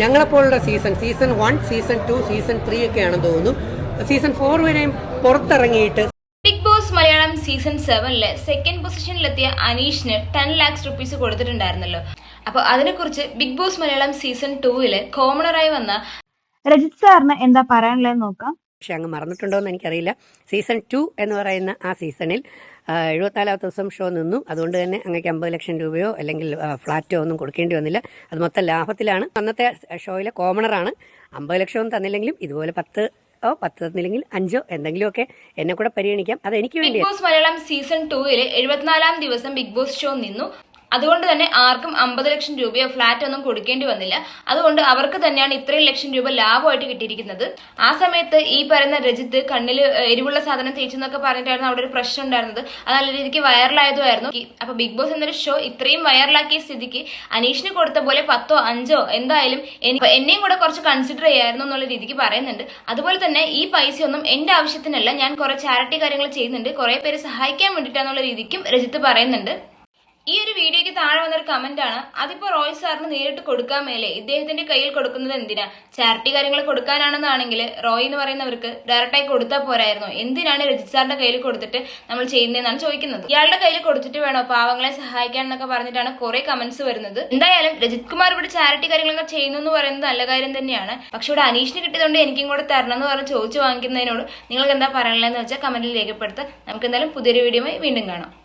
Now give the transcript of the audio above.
ഞങ്ങളെപ്പോലുള്ള season season one season two season three ഒക്കെയാണെന്ന് തോന്നുന്നു. Season four വരെയും പുറത്തിറങ്ങിയിട്ട് ബിഗ് ബോസ് മലയാളം സീസൺ സെവനിൽ സെക്കൻഡ് പൊസിഷനിലെത്തിയ അനീഷിന് ടെൻ ലാക്സ് റുപ്പീസ് കൊടുത്തിട്ടുണ്ടായിരുന്നല്ലോ. അപ്പൊ അതിനെക്കുറിച്ച് ബിഗ് ബോസ് മലയാളം സീസൺ ടൂവിൽ കോമണറായി വന്ന രജിത് സാറിന് എന്താ പറയാനുള്ളത് നോക്കാം. പക്ഷെ അങ്ങ് മറന്നിട്ടുണ്ടോ എന്ന് എനിക്കറിയില്ല. സീസൺ ടു എന്ന് പറയുന്ന ആ സീസണിൽ എഴുപത്തിനാലാമത്തെ ദിവസം ഷോ നിന്നു. അതുകൊണ്ട് തന്നെ അങ്ങക്ക് അമ്പത് ലക്ഷം രൂപയോ അല്ലെങ്കിൽ ഫ്ലാറ്റോ ഒന്നും കൊടുക്കേണ്ടി വന്നില്ല. അത് മൊത്തം ലാഭത്തിലാണ്. അന്നത്തെ ഷോയിലെ കോമണറാണ്. അമ്പത് ലക്ഷമൊന്നും തന്നില്ലെങ്കിലും ഇതുപോലെ പത്ത് ഓ പത്ത് തന്നില്ലെങ്കിൽ അഞ്ചോ എന്തെങ്കിലുമൊക്കെ എന്നെ കൂടെ പരിഗണിക്കാം. അത് എനിക്ക് വേണ്ടി ബിഗ് ബോസ് മലയാളം സീസൺ ടൂയിൽ എഴുപത്തിനാലാം ദിവസം ബിഗ് ബോസ് ഷോ നിന്നു. അതുകൊണ്ട് തന്നെ ആർക്കും അമ്പത് ലക്ഷം രൂപയോ ഫ്ലാറ്റ് ഒന്നും കൊടുക്കേണ്ടി വന്നില്ല. അതുകൊണ്ട് അവർക്ക് തന്നെയാണ് ഇത്രയും ലക്ഷം രൂപ ലാഭമായിട്ട് കിട്ടിയിരിക്കുന്നത്. ആ സമയത്ത് ഈ പറയുന്ന രജിത്ത് കണ്ണിൽ എരിവുള്ള സാധനം തേച്ചെന്നൊക്കെ പറഞ്ഞിട്ടായിരുന്നു അവിടെ ഒരു പ്രശ്നം ഉണ്ടായിരുന്നത്. അത് നല്ല രീതിക്ക് വൈറലായതുമായിരുന്നു അപ്പൊ ബിഗ് ബോസ് എന്നൊരു ഷോ ഇത്രയും വൈറലാക്കിയ സ്ഥിതിക്ക് അനീഷിന് കൊടുത്ത പോലെ പത്തോ അഞ്ചോ എന്തായാലും എനി- എന്നെയും കൂടെ കുറച്ച് കൺസിഡർ ചെയ്യായിരുന്നു എന്നുള്ള രീതിക്ക് പറയുന്നുണ്ട്. അതുപോലെ തന്നെ ഈ പൈസയൊന്നും എന്റെ ആവശ്യത്തിനല്ല. ഞാൻ കുറെ ചാരിറ്റി കാര്യങ്ങൾ ചെയ്യുന്നുണ്ട്. കുറെ പേര് സഹായിക്കാൻ വേണ്ടിയിട്ടാന്നുള്ള രീതിക്കും രജിത്ത് പറയുന്നുണ്ട്. ഈ ഒരു വീഡിയോയ്ക്ക് താഴെ വന്നൊരു കമന്റ് ആണ് അതിപ്പോ റോയ് സാറിന് നേരിട്ട് കൊടുക്കാൻ മേലെ ഇദ്ദേഹത്തിന്റെ കയ്യിൽ കൊടുക്കുന്നത് എന്തിനാ? ചാരിറ്റി കാര്യങ്ങൾ കൊടുക്കാനാണെന്നാണെങ്കിൽ റോയ് എന്ന് പറയുന്നവർക്ക് ഡയറക്റ്റായി കൊടുത്താൽ പോരായിരുന്നു. എന്തിനാണ് രജിത് സാറിന്റെ കയ്യിൽ കൊടുത്തിട്ട് നമ്മൾ ചെയ്യുന്നതെന്നാണ് ചോദിക്കുന്നത്? ഇയാളുടെ കയ്യിൽ കൊടുത്തിട്ട് വേണോ? പാവങ്ങളെ സഹായിക്കാൻ എന്നൊക്കെ പറഞ്ഞിട്ടാണ് കുറെ കമന്റ്സ് വരുന്നത്. എന്തായാലും രജിത് കുമാർ ഇവിടെ ചാരിറ്റി കാര്യങ്ങളൊക്കെ ചെയ്യുന്നു എന്ന് പറയുന്നത് നല്ല കാര്യം തന്നെയാണ്. പക്ഷെ ഇവിടെ അനീഷിന് കിട്ടിയതുകൊണ്ട് എനിക്കും കൂടെ തരണം എന്ന് പറഞ്ഞ് ചോദിച്ചു വാങ്ങിക്കുന്നതിനോട് നിങ്ങൾക്ക് എന്താ പറയാനുള്ളതെന്ന് വെച്ചാൽ കമന്റിൽ രേഖപ്പെടുത്ത്. നമുക്ക് എന്തായാലും പുതിയൊരു വീഡിയോയുമായി വീണ്ടും കാണാം.